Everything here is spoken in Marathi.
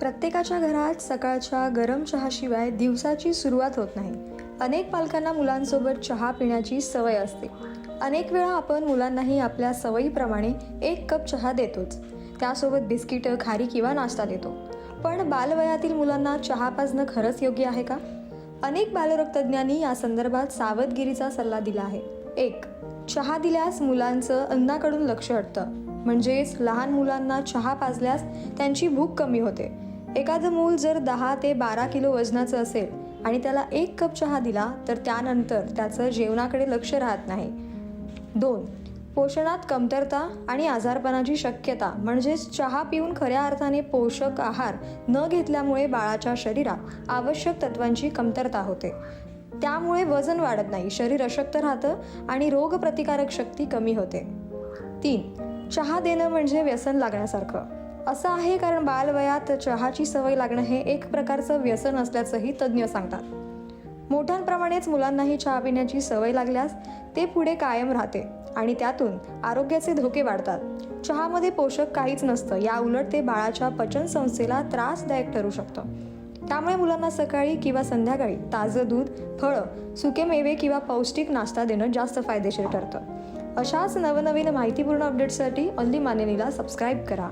प्रत्येकाच्या घरात सकाळच्या गरम चहाशिवाय दिवसाची सुरुवात होत नाही. अनेक पालकांना मुलांसोबत चहा पिण्याची सवय असते. अनेक वेळा आपण मुलांनाही आपल्या सवयीप्रमाणे एक कप चहा देतोच. त्यासोबत बिस्किटं खारी किंवा नाश्ता देतो. पण बालवयातील मुलांना चहा पाजणं खरंच योग्य आहे का? अनेक बालरोगतज्ञांनी या संदर्भात सावधगिरीचा सल्ला दिला आहे. एक चहा दिल्यास मुलांचं अन्नाकडून लक्ष हटतं. म्हणजेच लहान मुलांना चहा पाजल्यास त्यांची भूक कमी होते. एखादं मूल जर दहा ते बारा किलो वजनाचं असेल आणि त्याला एक कप चहा दिला तर त्यानंतर त्याचं जेवणाकडे लक्ष राहत नाही. दोन पोषणात कमतरता आणि आजारपणाची शक्यता म्हणजेच चहा पिऊन खऱ्या अर्थाने पोषक आहार न घेतल्यामुळे बाळाच्या शरीरात आवश्यक तत्वांची कमतरता होते. त्यामुळे वजन वाढत नाही शरीर अशक्त राहतं आणि रोगप्रतिकारक शक्ती कमी होते. तीन चहा देणं म्हणजे व्यसन लागण्यासारखं. असं आहे कारण बालवयात चहाची सवय लागणं हे एक प्रकारचं व्यसन असल्याचंही तज्ज्ञ सांगतात. मोठ्यांप्रमाणेच मुलांनाही चहा पिण्याची सवय लागल्यास ते पुढे कायम राहते आणि त्यातून आरोग्याचे धोके वाढतात. चहामध्ये पोषक काहीच नसतं या उलट ते बाळाच्या पचनसंस्थेला त्रासदायक ठरू शकतं. त्यामुळे मुलांना सकाळी किंवा संध्याकाळी ताजं दूध फळं सुके मेवे किंवा पौष्टिक नाश्ता देणं जास्त फायदेशीर ठरतं. अशाच नवनवीन माहितीपूर्ण अपडेट्ससाठी ऑनली मानेनीला सबस्क्राईब करा.